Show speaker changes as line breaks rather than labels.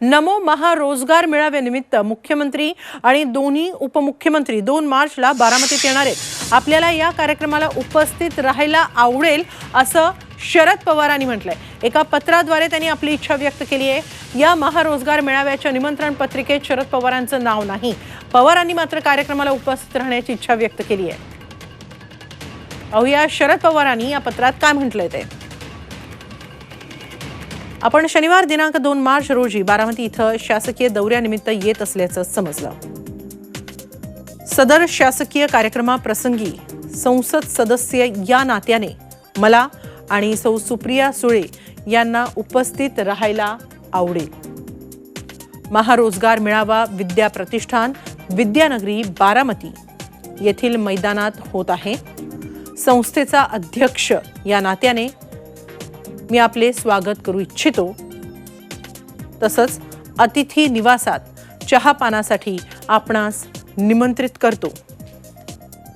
नमो महारोजगार मेळाव्यानिमित्त मुख्यमंत्री आणि दोन्ही उपमुख्यमंत्री दोन मार्चला बारामतीत येणार आहेत. आपल्याला या कार्यक्रमाला उपस्थित राहायला आवडेल असं शरद पवारांनी म्हटलंय. एका पत्राद्वारे त्यांनी आपली इच्छा व्यक्त केली आहे. या महारोजगार मेळाव्याच्या निमंत्रण पत्रिकेत शरद पवारांचं नाव नाही. पवारांनी मात्र कार्यक्रमाला उपस्थित राहण्याची इच्छा व्यक्त केली आहे. अहो या शरद पवारांनी या पत्रात काय म्हटलंय ते? आपण शनिवार दिनांक दोन मार्च रोजी बारामती इथं शासकीय दौऱ्यानिमित्त येत असल्याचं समजलं. सदर शासकीय कार्यक्रमाप्रसंगी संसद सदस्य या नात्याने मला आणि सौ सुप्रिया सुळे यांना उपस्थित राहायला आवडेल. महारोजगार मेळावा विद्या प्रतिष्ठान विद्यानगरी बारामती येथील मैदानात होत आहे. संस्थेचा अध्यक्ष या नात्याने मी आपले स्वागत करू इच्छितो. तसंच अतिथी निवासात चहापानासाठी आपणास निमंत्रित करतो.